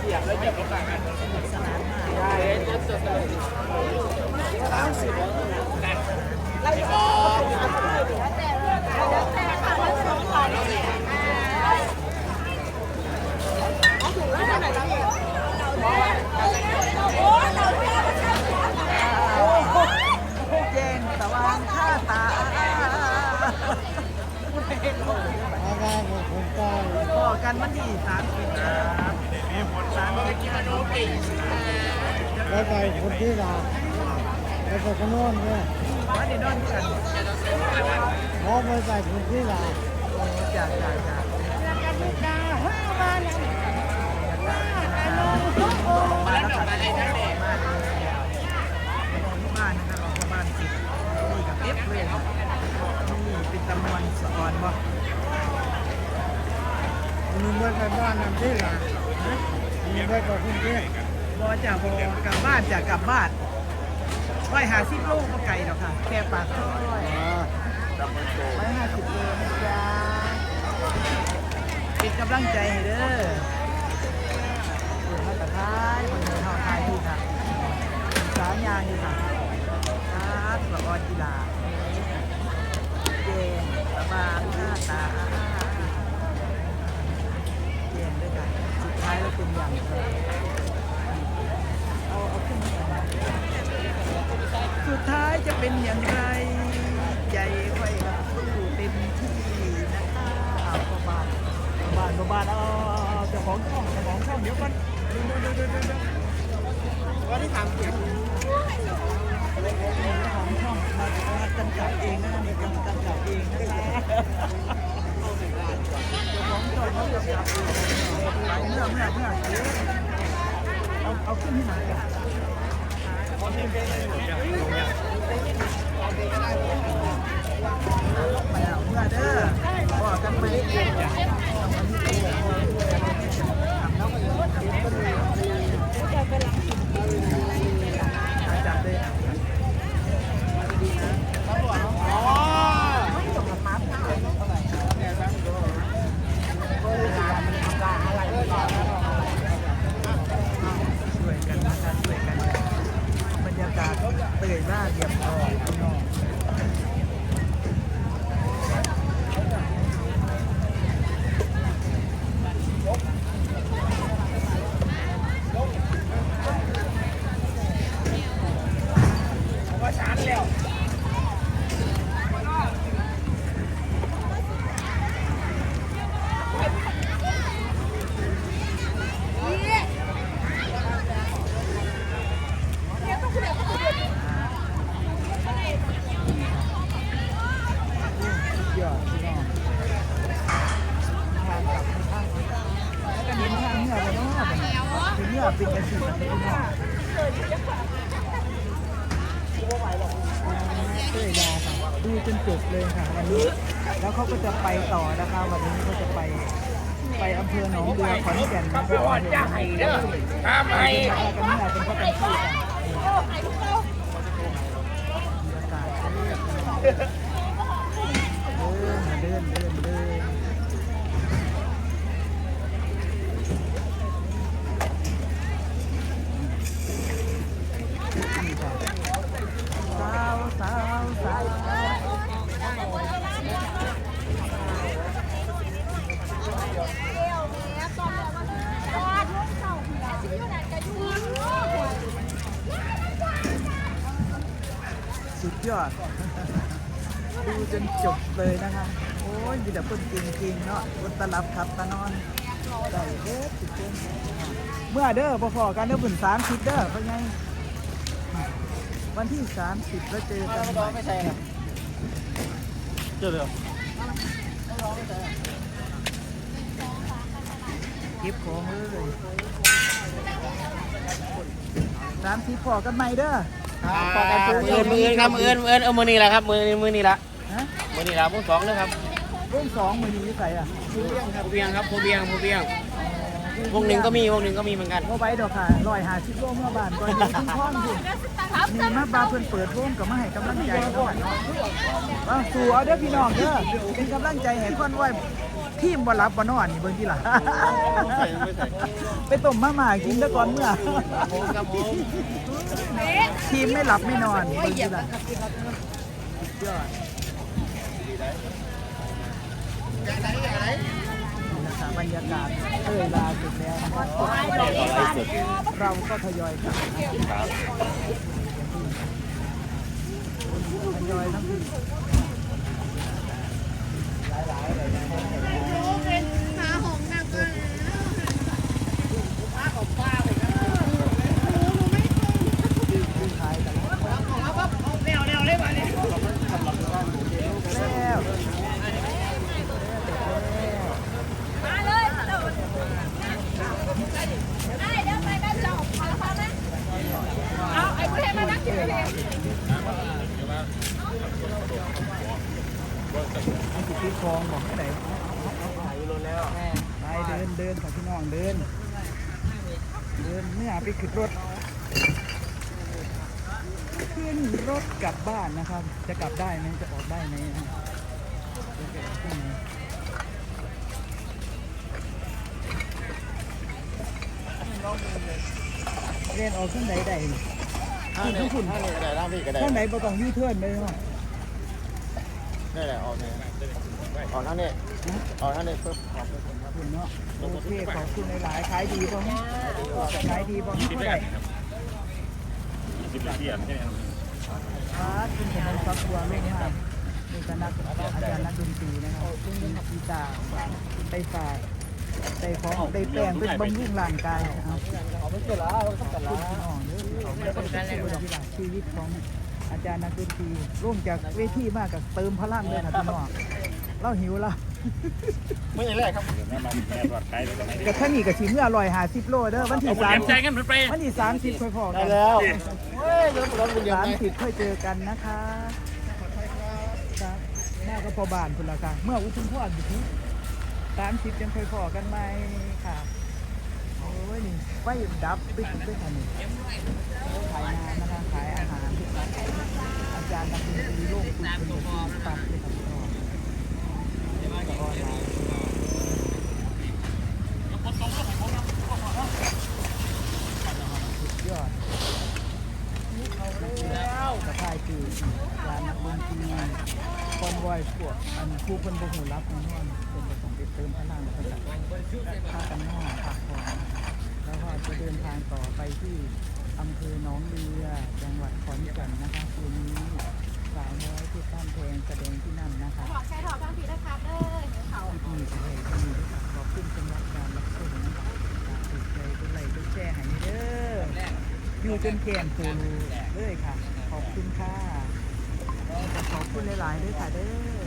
ต่างละละเอียดละเอียดต่างกันสนานมากใช่จะจะจะแจ้งตะวันข้าตาอะไรของคนใต้พอกันมันที่สาม แล้วไปคนที่ลาแล้วไปขนอนเนี่ยวันนี้นอนกันพอไปใส่คนที่ลาจากจากจากมาแล้วมาเลยนะแม่มาเลยบ้านนะครับเราบ้านสินี่กับเอฟเลยนี่เป็นตำนวนสะออนบ่มึงไม่ไปบ้านนำที่ลามึงไม่ไปคนที่ บอจ่ากบอกลับบ้านจากกลับบ้านร้อยหาสิบโลก็ไกลหรอกค่ะ แค่ปากซอยอ่าร้อยห้าสิบโลนะจ๊ะเป็นกำลังใจให้เด้อเปิดมาตะไคร้บนเนินหอไทยที่ค่ะสายยางนี่ค่ะครับสะออนกีฬาเจนสบางหน้าตาเจนด้วยกันสุดท้ายแล้วเป็นอย่างไร เอาเอาขึ้นสุดท้ายจะเป็นอย่างไร ใจค่อยกับสู้เต็มที่นะคะเอาเข้าบ้านเข้าบ้านเข้าบ้านเอาเอาจ้าของช่องเจ้าของช่องเดี๋ยวกันดี๋ยวเดี๋ยวเดี๋ยวเดี๋ยวเดี๋ยววันที่ถามเสียงของช่องมามาจำกัดเองนะนี่จำกัดเองนะคะเจ้าของช่องเขาจำกัดเองเมื่อเมื่อเมื่อ เดี๋ยวเอาเอาขึ้นที่ไหนกันไปแล้วเมื่อเด้อบอกกันไปเย็นทำอันนี้เองทำแล้วก็ทำก็เลยจับเลย ช่วยกันนะคะช่วยกัน บรรยากาศเตยหน้าเดียบทองพี่น้องสุดยอดพี่น้องทางกลับทางแล้วก็เห็นทางเหนือไปเนาะถึงเหนือเป็นกันสิพี่น้อยยาค่ะดูจนจบเลยค่ะวันนี้ แล้วเขาก็จะไปต่อนะคะวันนี้เขาจะไปไปอำเภอหนองเรือขอนแก่นนะคะอ่อนจะให้เด้อห้ามให้กันนี่แหละเป็นข้อกันที่กันบรรยากาศเดินเดินเดินค่ะสาวสาวสาวสุด ยอด ดูจนจบเลยนะคะ โอ้ยมีแต่คนจริงๆเนาะคนตลับขับตะนอนได้เด้อสุดเจ๋งเมื่อเด้อพอๆกันเด้อบุญสามสิบเด้อเป็นไง วันที่สามสิบแล้วเจอกันใหม่ไม่ใช่ครับเจอเลยเก็บของเลยสามสิบพอกันใหม่เด้อพอกัน มือมือครับมือมือเอามือนี่แหละครับมือมือนี่ละฮะมือนี่ละมือสองเลยครับวงสองมือนี้ใส่อะผู้เบี้ยงครับผู้เบี้ยงครับผู้เบี้ยงผู้เบี้ยงวงหนึ่งก็มีวงหนึ่งก็มีเหมือนกันโมไว้ดอกค่ะลอยหาชิปโลเมื่อบานก่อนอยู่ทุ่งท่อนอยู่นี่มาบาเพิ่นเปิดวงกับมาให้กำลังใจเขาหน่อยเนาะว่าสู่เอาเด้อพี่น้องเด้อเป็นกำลังใจให้คนไว้ ทีมบ่รับบ่นอนนี่เบิ่งที่ล่ะไปต้มมาม่ากินซะก่อนเมื่อทีมไม่หลับไม่นอนเบิ่งดูล่ะยอดนะคะบรรยากาศเอ้ยลาสุดแล้วเราก็ทยอยกลับทยอยทั้งที ขายกันแล้วเร็วเร็วเลยมาเนี่ยแล้ว มาเลยได้เดี๋ยวไปแม่จบพอแล้วพอไหมเอาไอ้ ผู้เทนมานั่งกินเลยไอ้สิซื้อคลองบอกที่ไหนไปเดินเดินค่ะพี่น้องเดิน เดินเมื่อไปขึ้นรถ ขึ้นรถกลับบ้านนะครับ จะกลับได้ไหมจะออกได้ไหมเกิดขึ้นไหมเรียนออกขึ้นไหนได้ ท่านนี้ท่านนี้ก็ได้ท่านพี่ก็ได้ข้างไหนบ่ต้องยูเทิร์นเลยเนาะนี่แหละออกนี่ออกท่านนี้ออกท่านนี้ปุ๊บออกขอบคุณเนาะโอเคขอบคุณหลายๆขายดีป่ะขายดีป่ะเท่าไหร่อ่าคุณขนมฟักบัวลูกห้ามนี่ก็นักอาจารย์นักดนตรีนะครับมีกีตาร์ไปฝากได้ของได้แป้งเป็นบำรุงร่างกายครับเอาไปเสร็จแล้วต้องกันแล้ว ชีวิตของอาจารย์นักดนตรีร่วมจากเวทีมากกับเติมพลังเลยครับพี่น้องเราหิวละไม่ใช่แรกครับกับท่านี่กับชิมเมื่ออร่อยหาสิบโลเด้อวันที่สามสิบวันที่สามสิบค่อยพอกัได้นแล้วเฮ้ยรถรถเป็นยังสามไงสิบค่อยเจอกันนะคะครับแม่ก็พอบานคุณละค่ะเมื่ออุทุมพรอยู่ที่สามสิบยังค่อยพอกันไหมค่ะ โอ้ยนี่ไฟดับปิดด้วยค่ะนี่ขายน้ำนะคะขายอาหารอาจารย์นักดนตรีโลกคุณเป็นที่ตัดเลยครับพี่น้องออนไลน์ยอดกระทายคือการนักดนตรีคอนวอยพวกอันผู้คนบ่หูรับน่นอนเป็นจะต้องไปเติมพลังเขาจะพากันนอกพักผ่อน แล้วก็จะเดินทางต่อไปที่อำเภอหนองเรือจังหวัดขอนแก่นนะคะคืนนี้สาวน้อยที่ตั้มแพงแสดงที่นั่นนะคะถอดใช้ถอดทั้งทีนะครับเด้อเดี๋ยเขาที่นี่ก็เลยที่นี่ด้วยขอบคุณสำหรับการรับชมนะคะฝากติดใจกดไลค์กดแชร์ให้เด้ออยู่จนแก่นตูเลยค่ะ ขอบคุณค่ะขอบคุณหลายๆด้วยค่ะเด้อ